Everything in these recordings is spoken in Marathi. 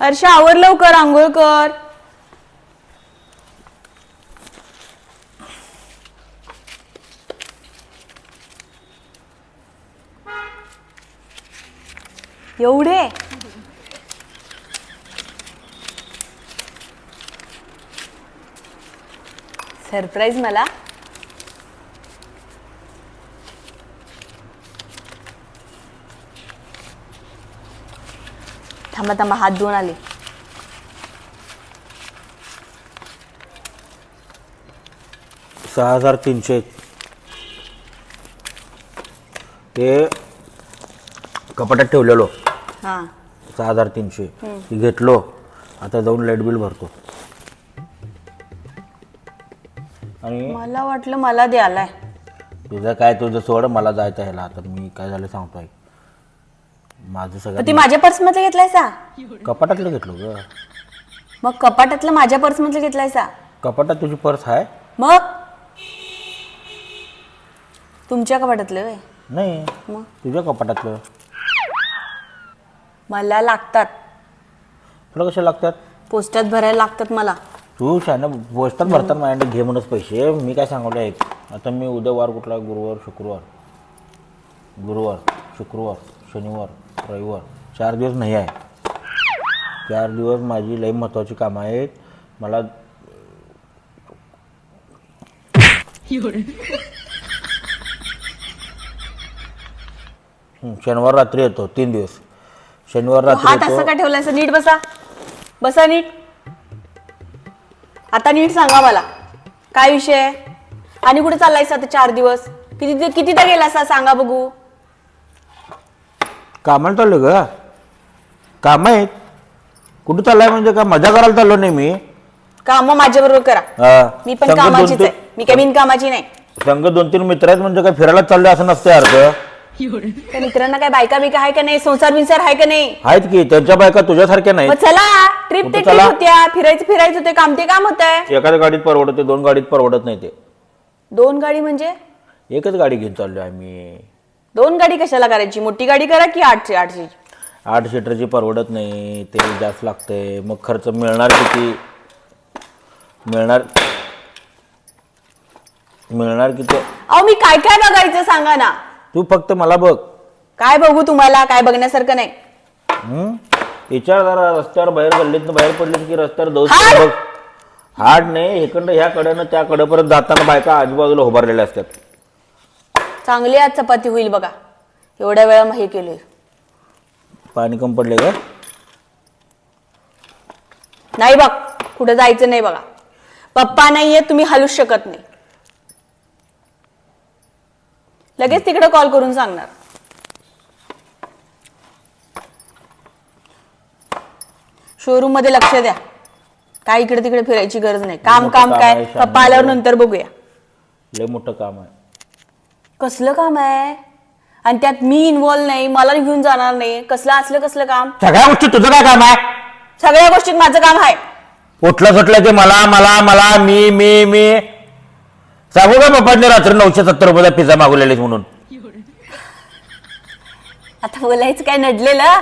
हर्षा आवर लवकर आंघोळ कर एवढे? सरप्राईज मला? थांबा थांबा हात धुवून आले. सहा हजार तीनशे ते कपाटात ठेवलेलो. हा. सहा हजार तीनशे ती घेतलो. आता जाऊन लाइट बिल भरतो. आणि मला वाटलं मला द्यालाय. तुझं काय तुझं सोड मला जायचं ह्याला. आता मी काय झालं सांगतोय. माझं पण ती सगळं माझ्या पर्स मधलं घेतलायसा? कपाटातलं घेतलो ग. मग कपाटातलं माझ्या पर्स मधलं घेतलायसा? कपाटात तुझी पर्स आहे मग? तुमच्या कपाटातलं व्हय? नाही मग? तुझ्या कपाटातलं. मला लागतात. तुला कशा लागतात? पोस्टात भरायला लागतात मला. तू शाने पोस्टात भरतात माझ्याकडे घे म्हणूनच पैसे. मी काय सांगले ऐक आता मी उद्या वार कुठला? गुरुवार शुक्रवार. गुरुवार शुक्रवार शनिवार. रविवार. चार दिवस नाही आहे. चार दिवस माझी लई महत्त्वाची कामं आहेत. मला हं, शनिवार रात्री येतो तीन दिवस. शनिवार रात्री हात येतो. असं का ठेवलायसा? नीट बसा. बसा नीट. आता नीट सांगा मला. काय विषय आहे? आणि कुठे चाललायसा आता चार दिवस? किती कितीदा गेलासा सांगा बघू. कामाला चाललो ग. काम आहेत. कुठं चाललाय म्हणजे का मजा करायला चाललो नाही मी? काम माझ्या बरोबर करा. हा. मी पण संग दोन कामाचीच तीन- आहे. मी काय बिनकामाची नाही. संघ दोन तीन मित्र आहेत म्हणजे काय फिरायला चाललोय असं नसतं अर्थ त्या मित्रांना काय बायका बिका आहे का नाही? संसार बिंसार आहे का नाही? आहेत की. त्यांच्या बायका तुझ्यासारख्या नाही चला. ट्रिप ते ट्रिप चला? होत्या. फिरायचं फिरायचं होते काम ते काम होत आहे एखाद्या गाडीत परवडते दोन गाडीत परवडत नाही ते. दोन गाडी म्हणजे? एकच गाडी घेऊन चाललोय आम्ही. दोन गाडी कशाला करायची? मोठी गाडी करा की आठशे आठशे? आठ सीटरची परवडत नाही ते जास्त लागते मग खर्च मिळणार किती? मिळणार मिळणार किती? अहो मी काय काय बघायचं सांगा ना. तू फक्त मला बघ. काय बघू तुम्हाला? काय बघण्यासारखं नाही? विचार जरा रस्त्यावर बाहेर गल्लीतनं बाहेर पडले की रस्त्यावर हाड! बघ हाड नाही इकडनं ह्या कडेनं त्या कडेपर्यंत जाताना बायका आजूबाजूला उभारलेल्या असतात. चांगली आज चपाती होईल बघा. एवढ्या वेळा हे केलोय. पाणी कम पडले का? नाही बघ कुठे जायचं नाही बघा. पप्पा नाहीये तुम्ही हलूच शकत नाही. लगेच तिकडे कॉल करून सांगणार. शोरूममध्ये लक्ष द्या. काय इकडे तिकडे फिरायची गरज नाही. काम काम काय? पप्पा आल्यावर नंतर बघूया. लय मोठं काम आहे. कसलं काम आहे? आणि त्यात मी इन्व्हॉल्व नाही मला घेऊन जाणार नाही. कसलं असलं कसलं काम? सगळ्या गोष्टी तुझं काय काम आहे? सगळ्या गोष्टीत माझं काम आहे. उठलं सुटलं ते मला मला मला मी मी मी. सांगू का पप्पाने रात्री नऊशे सत्तर रुपयाचा पिझ्झा मागवलेले म्हणून? आता बोलायचं काय नडलेलं?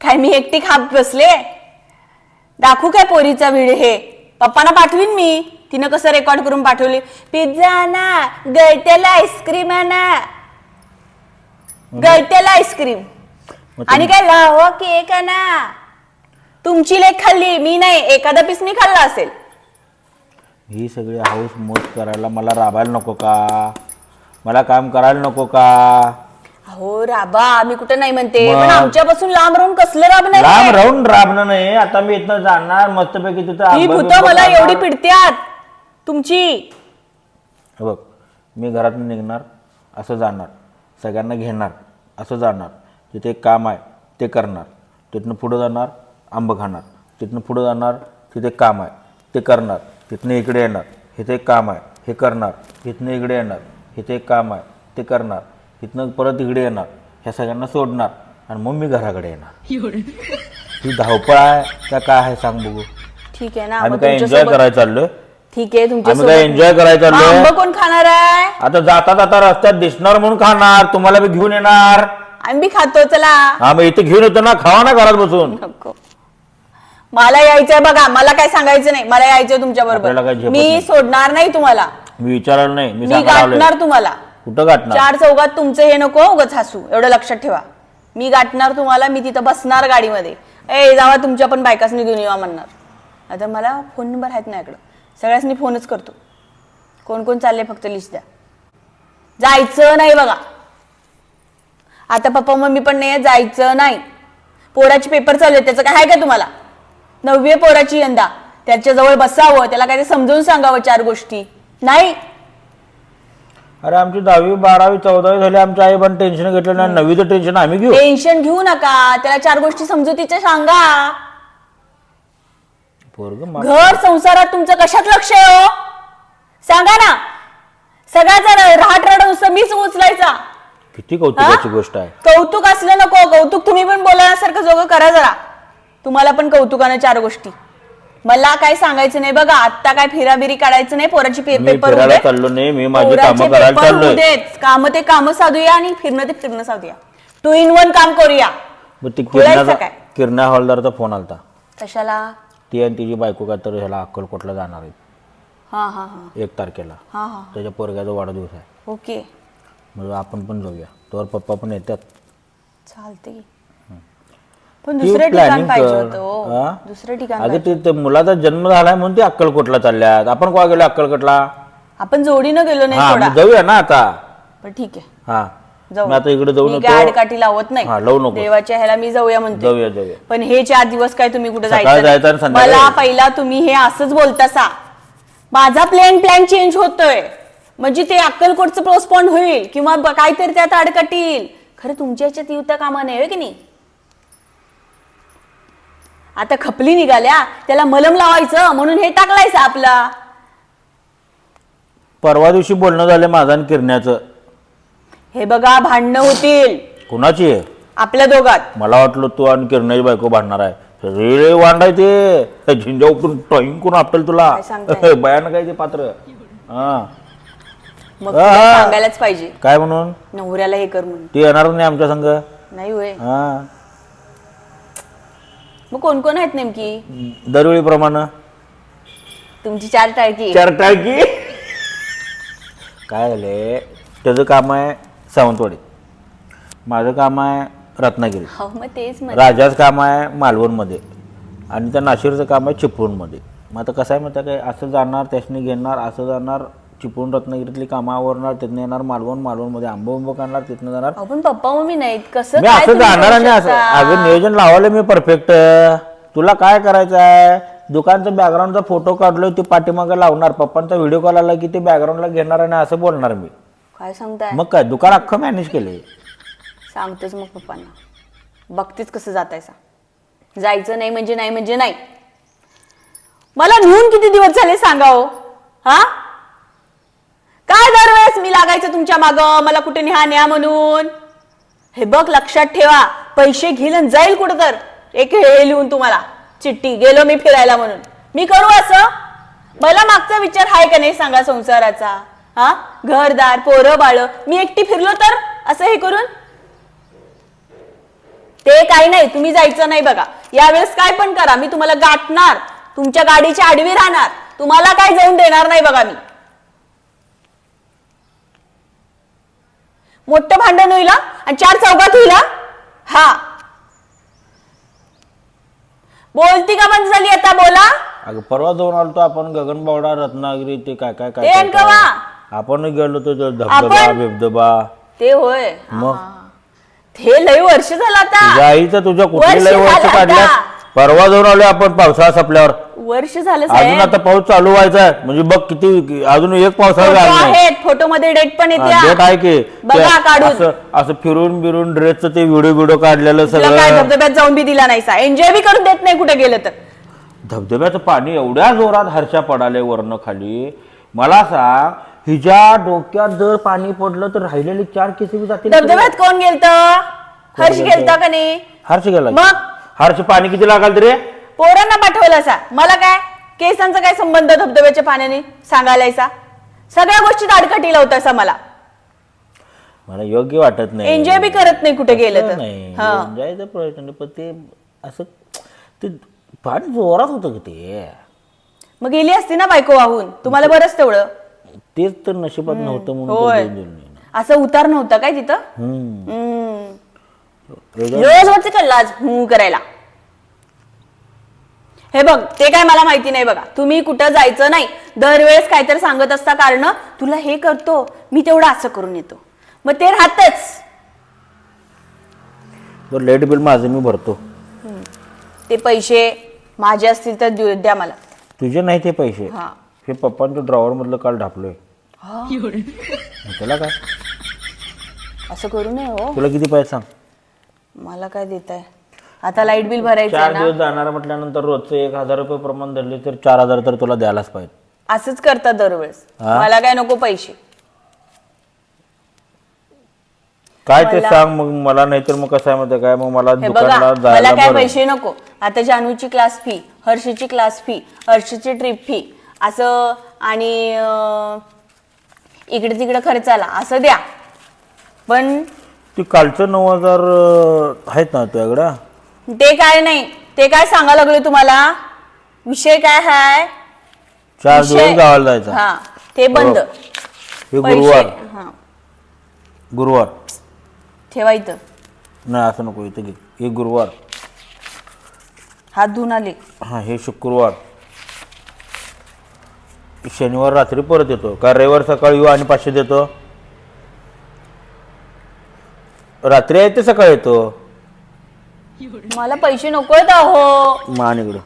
काय मी एकटी खात बसले? दाखवू काय पोरीचा व्हिडिओ हे? पप्पांना पाठवीन मी. तिनं कसं रेकॉर्ड करून पाठवली? पिझ्झा ना गळत्याला आईस्क्रीम ना. गळत्याला आईस्क्रीम आणि काय लावा केक ना. तुमची लेख खाल्ली मी नाही. एखादा पीस मी खाल्ला असेल. ही सगळी हाऊस मोज करायला मला राबायला नको का? मला काम करायला नको का? हो राबा मी कुठं नाही म्हणते. मग? पण आमच्यापासून लांब राहून कसलं राब लांब नाही राहून राबणं नाही. आता मी इथनं जाणार मस्तपैकी तिथं ही भूत मला खाणार. एवढी पिडत्यात. तुमची. हे बघ मी घरातून निघणार असं जाणार. सगळ्यांना घेणार असं जाणार. तिथे एक काम आहे ते करणार. तिथनं पुढं जाणार आंबं खाणार. तिथनं पुढं जाणार तिथे काम आहे ते करणार. तिथनं इकडे येणार इथे एक काम आहे हे करणार. तिथनं इकडे येणार इथे एक काम आहे ते करणार. तिथनं परत इकडे येणार ह्या सगळ्यांना सोडणार. आणि मग मी घराकडे येणार. ही धावपळ आहे का काय आहे सांग बघू. ठीक आहे ना आम्ही काय एन्जॉय करायला चाललोय? ठीक आहे तुमच्या आम्ही काय एन्जॉय करायला चाललोय आंब कोण खाणार आहे? आता जाता जाता रस्त्यात दिसणार म्हणून खाणार तुम्हाला बी घेऊन येणार. आम्ही बी खातो चला. हा मग इथे घेऊन येतो ना खावा ना घरात बसून. नको. मला यायचंय बघा मला काय सांगायचं नाही मला यायचंय तुमच्या आपल्याला बरोबर झेपत मी नाही. सोडणार नाही तुम्हाला. मी विचारायला नाही मी मी सांगायला आलोय. गाठणार तुम्हाला. कुठं गाठणार? चार चौघात तुमचं हे नको उगाच हसू. एवढं लक्षात ठेवा. मी गाठणार तुम्हाला मी तिथं बसणार गाडीमध्ये. ए जावा तुमच्या पण बायकासनी घेऊन येवा म्हणणार. आता मला फोन नंबर आहेत ना इकडं सगळ्यासनी फोनच करतो. कोण कोण चालले फक्त लिस्ट द्या. जायचं नाही बघा. आता पप्पा मम्मी पण नाही जायचं नाही. पोराचे पेपर चालू आहेत त्याचं काय आहे का तुम्हाला? नववी पोराची यंदा. त्याच्याजवळ बसावं त्याला काय ते समजावून सांगावं चार गोष्टी. नाही. अरे आमची दहावी बारावी चौदावी झाली आमच्या आई पण टेन्शन घेतलं नाही नववीचं टेन्शन आम्ही घेऊ. टेन्शन घेऊ नका. त्याला चार गोष्टी समजुतीच्या सांगा. पोरग मा- घर संसारात तुमचं कशात लक्ष आहे हो? सांगा ना. सगळ्याचा राहट रड नुसतं मीच उचलायचा. किती कौतुकाची गोष्ट आहे. कौतुक असलं नको. कौतुक तुम्ही पण बोलण्यासारखं जोगं करा जरा. तुम्हाला पण कौतुकानं चार गोष्टी. मला काय सांगायचं नाही बघा. आता काय फिराबिरी काढायचं नाही पोराची पे- मी पेपर फिरायला. चाललो नाही. मी माझी पोराचे कामं करायला चाललोय. कामं ते कामं साधूया आणि फिरणं ते फिरणं साधूया. टू इन वन काम करूया. मग ती बोलायचं किरण्याचा काय? किरण्या हॉलदारचा फोन आलता. कशाला? ती आणि तिची बायको काय तर ह्याला अक्कलकोटला जाणार आहेत. हा हा हा. एक तारखेला. हा हा. त्याच्या पोरग्याचा वाढदिवस आहे. ओके. म्हणजे आपण पण जाऊया. तोवर पप्पा पण येतात. चालते की. पण ती दुसरं ठिकाण planning पाहिजे कर. होतं हो. हा? दुसरं ठिकाण अगं पाहिजे. ते ते मुलाचा जन्म झालाय म्हणून ते अक्कलकोटला चालल्यात. आपण कोणा गेलो अक्कलकोटला? आपण जोडीनं गेलो नाही हा मग जाऊया ना आता. पण ठीक आहे. हा. जाऊ मी आता इकडे जाऊन मी काय आडकाठी लावत हा, लावू नाही नको. देवाच्या ह्याला मी जाऊया म्हणते. जाऊया जाऊया. पण हे चार दिवस काय तुम्ही कुठे सकाळी जायचं आणि. संध्याकाळी मला यायचं. पहिला तुम्ही हे असंच बोलतासा. माझा प्लॅन प्लॅन चेंज होतोय. म्हणजे ते अक्कलकोटचं पोस्टपॉन होईल किंवा ब- काहीतरी त्यात अडकटील खरं तुमच्या ह्याच्यात येऊता कामा नाही होय की नाही? आता खपली निघाल्या त्याला मलम लावायचं म्हणून हे टाकलायचं आपला. परवा दिवशी बोलणं झालं माझं आणि किरण्याचं. हे बघा भांडणं होतील. कुणाची आहे? आपल्या दोघात. मला वाटलं तू आणि किरण्याची बायको भांडणार आहे. रे वांडाय ते. झिंजा उपटून टॉईंग करून आपटेल तुला. काय सांगताय? बयान काय ते पात्र. हा. मग तुला. सांगायलाच पाहिजे. काय म्हणून? नवऱ्याला हे कर म्हणून. ती येणार नाही आमच्या संघ नाही होय. हा. मग कोण कोण आहेत नेमकी? दरवेळीप्रमाणे तुमची चार टाळकी. चार टाकी काय झाले त्याचं काम आहे. सावंतवाडी. माझं काम आहे रत्नागिरी. हो मग तेच म्हण राजाचं काम आहे मालवणमध्ये. आणि त्या नाशिरचं काम आहे चिपळूणमध्ये. मग आता कसं आहे माहिती आहे काय असं जाणार त्याशनी घेणार असं जाणार चिपळूण रत्नागिरीतली कामं आवरणार तिथनं येणार मालवण मालवणमध्ये आंबो उंबो करणार तिथनं जाणार. अहो, पण पप्पा मम्मी नाहीत. कसं मी काय असं तुम्ही जाणार करू आणि असं शकता? अगं नियोजन लावलं मी परफेक्ट. तुला काय करायचं आहे? दुकानचा बॅकग्राऊंडचा फोटो काढलोय ते पाठीमागे लावणार. पप्पांचा व्हिडिओ कॉल आला की ते बॅकग्राऊंडला घेणार आणि असं बोलणार मी. काय सांगताय? मग काय दुकान अख्खं मॅनेज केले? सांगतेच मग पप्पांना. बघतेच कसं जातायसा जायचं नाही म्हणजे नाही म्हणजे नाही. मला नेऊन किती दिवस झाले सांगा हो? हा? काय दरवेळेस मी लागायचं तुमच्या माग? मला कुठे न्या न्या म्हणून? हे बघ लक्षात ठेवा. पैसे आणि जाईल कुठं तर एक हे लिहून तुम्हाला. चिठ्ठी गेलो मी फिरायला म्हणून. मी करू असं? मला मागचा विचार आहे का नाही सांगा संसाराचा? हा? घरदार पोरं बाळ. मी एकटी फिरलो तर? असं हे करून? ते काही नाही तुम्ही जायचं नाही बघा. यावेळेस काय पण करा मी तुम्हाला गाठणार. तुमच्या गाडीच्या आडवी राहणार. तुम्हाला काय जाऊन देणार नाही बघा मी. मोठं भांडण होईल? आणि चार चौकात होईल हा? बोलती का बंद झाली आता? बोला. अगं परवा जाऊन आलतो आपण गगनबावडा रत्नागिरी ते काय काय ते? काय. आपण गेलो तो तो धबधबा आपण? बिबधबा. ते होय. मग? हा. ते लय वर्ष झालं आता. तुझ्या आईचं तुझ्या कुठली वर्ष लय वर्ष झालं काढल्या आता. परवा जाऊन आलो आपण पावसाळा संपल्यावर. वर्ष झालं अजून साहेब. आता पाऊस चालू व्हायचा आहे. म्हणजे बघ किती अजून एक पावसाळा फोटो झाला नाही. आहेत. फोटो मध्ये डेट पण हा, येते डेट आहे की. बघा ते काढून. असं असं फिरून बिरून ड्रेसचं ते व्हिडिओ व्हिडिओ काढलेलं तुला काय सगळं धबधब्यात जाऊन बी दिला नाही सा एन्जॉय बी करून देत नाही कुठे गेलं तर. धबधब्याचं पाणी एवढ्या जोरात हर्षा पडाले वरनं खाली. मला सांग हिच्या डोक्यात जर पाणी पडलं तर राहिलेले चार केसे बी जातील. धबधब्यात कोण गेलत? हर्ष गेलतं? का नाही? हर्ष गेला मग? हर्ष पाणी किती लागाल रे पोरांना पाठवलं असा. मला काय? केसांचा काय संबंध धबधब्याच्या पाण्याने? सांगायलायसा सगळ्या गोष्टीत अडकटी लावतासा मला. मला योग्य वाटत नाही. एन्जॉय बी करत नाही कुठे गेलं तर. नाही. हा. एन्जॉयचा पण ते असं ते पाणी जोरात होतं का ते? मग गेली असती ना बायको वाहून. तुम्हाला बरंच तेवढं. तेच तर नशिबात नव्हतं म्हणून होय. देऊन. असं उतार नव्हता काय तिथं? हम्म. रोज वरती कळला आज हू करायला. हे बघ ते काय मला माहिती नाही बघा. तुम्ही कुठं जायचं नाही. दरवेळेस काहीतरी सांगत असता कारण तुला हे करतो मी तेवढं असं करून येतो. मग ते राहतच. बरं लाइट बिल माझं मी भरतो. ते पैसे माझे असतील तर देऊ- द्या मला. तुझे नाही ते पैसे. हा. हे पप्पांच्या ड्रॉवर मधलं काल ढापलोय. मग त्याला काय? असं करू नये हो. तुला किती पाहिजे सांग? मला काय देत आहे आता लाइट बिल भरायचं चार ना. दिवस जाणार म्हटल्यानंतर रोजचं एक हजार रुपये प्रमाण धरले तर चार हजार तर तुला द्यायलाच पाहिजे. असंच करतात दरवेळेस. हा? मला काय नको पैसे. काय ते सांग मग मला नाहीतर मग कसं आहे माहिती काय? मग मला हे बघा दुकानला मला जायला काय बरं. पैसे नको. आता जानूची क्लास फी हर्षीची क्लास फी हर्षीची ट्रिप फी असं आणि अं, इकडे तिकडे खर्चाला असं द्या. पण ते कालचं नऊ हजार अं, आहेत ना तुझ्याकडं ते काय नाही ते काय सांगा लागले तुम्हाला? विषय काय हाय? चार विषय- दिवस गावाला जायचा. हा ते बंद. हे पैसे गुरुवार. हा. गुरुवार. ठेवा इथं. नाही असं नको इथं घे. हे गुरुवार. हात धुवून आले. हा हे शुक्रवार. शनिवार रात्री परत येतो. का रविवार सकाळी येऊ आणि पाचशे देतो? रात्री आहे ते सकाळी येतो. मला पैसे नको आहेत अहो. मान इकडं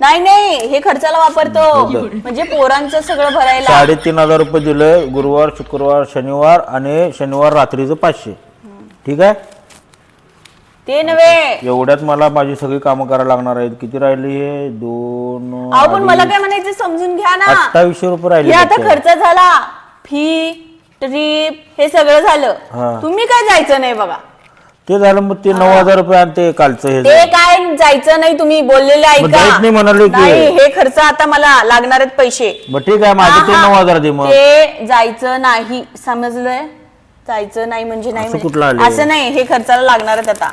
नाही नाही हे खर्चाला वापरतो. म्हणजे पोरांचं सगळं भरायला. साडेतीन हजार रुपये दिले गुरुवार शुक्रवार शनिवार आणि शनिवार रात्रीचं पाचशे. ठीक आहे? ते नव्हे एवढ्यात मला माझी सगळी कामं करायला लागणार आहेत. किती राहिली हे? दोन अहो पण मला काय म्हणायचं समजून घ्या ना. अठ्ठावीसशे रुपये हे राहिले आता फक्त. खर्च झाला. फी ट्रिप हे सगळं हा. झालं तुम्ही काय जायचं नाही बघा. ते झालं मग ते नऊ हजार रुपये आणि ते कालचं हे ते काय जायचं नाही तुम्ही बोललेले मग जायचं नाही ऐका म्हणाले की नाही हे खर्च आता मला लागणार आहेत पैसे. मग ठीक आहे माझे ते नऊ हजार दे मग. ते जायचं नाही. समजलंय? जायचं नाही म्हणजे नाही असं म्हणजे. कुठलं आलंय? असं नाही हे खर्चाला लागणार आहेत आता.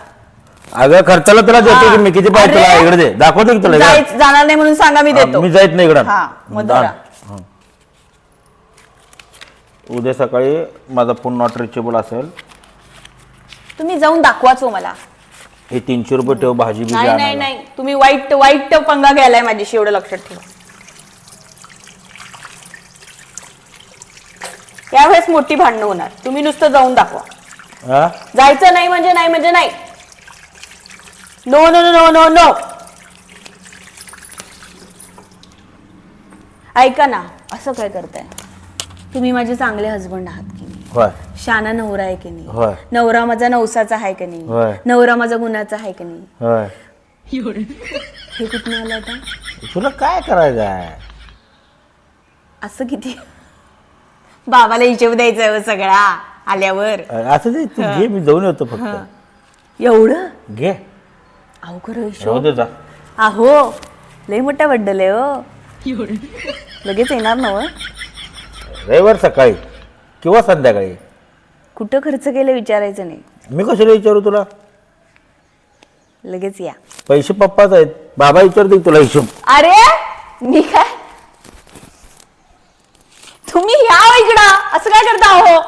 अगं खर्चाला तुला देतो की मी? किती पाहिजे तुला? इकडे दे. दाखवतो की तुला इकडे. जायच- जाणार नाही म्हणून सांगा मी देतो. मी जायत नाही इकडं. हा, मग दान. धरा. हा. उद्या सकाळी माझा फोन नॉट रिचेबल असेल. तुम्ही जाऊन दाखवाच हो मला. हे तीनशे रुपये ठेव भाजी बिजी नाही नाही आणायला. नाही. तुम्ही वाईट वाईट पंगा घ्यायलाय माझ्याशी एवढं लक्षात ठेवा. यावेळेस मोठी भांडणं होणार. तुम्ही नुसतं जाऊन दाखवा. हा? जायचं नाही म्हणजे नाही म्हणजे नाही. No no no no no ऐका ना असं काय करताय? तुम्ही माझे चांगले हजबंड आहात की नाही? होय. शाना नवरा आहे की नाही? होय. नवरा माझा नवसाचा आहे की नाही? होय. नवरा माझा गुन्ह्याचा आहे की नाही? होय. हे कुठून आलं आता? तुला काय करायचं आहे? असं किती? बाबाला हिशोब द्यायचा आहे हो सगळा आल्यावर. असं ते तू घे मी जाऊन येतो फक्त. एवढं? घे. अहो खरं राहू दे जा. अहो लय मोठा बड्डल आहे हो. लगेच येणार ना हो? रविवार सकाळी किंवा संध्याकाळी? कुठं खर्च केलं विचारायचं नाही. मी कशाला विचारू तुला? लगेच या. पैसे पप्पाच आहेत. बाबा विचारते तुला हिशोब. अरे मी काय? तुम्ही या हो इकडं. असं काय करता अहो?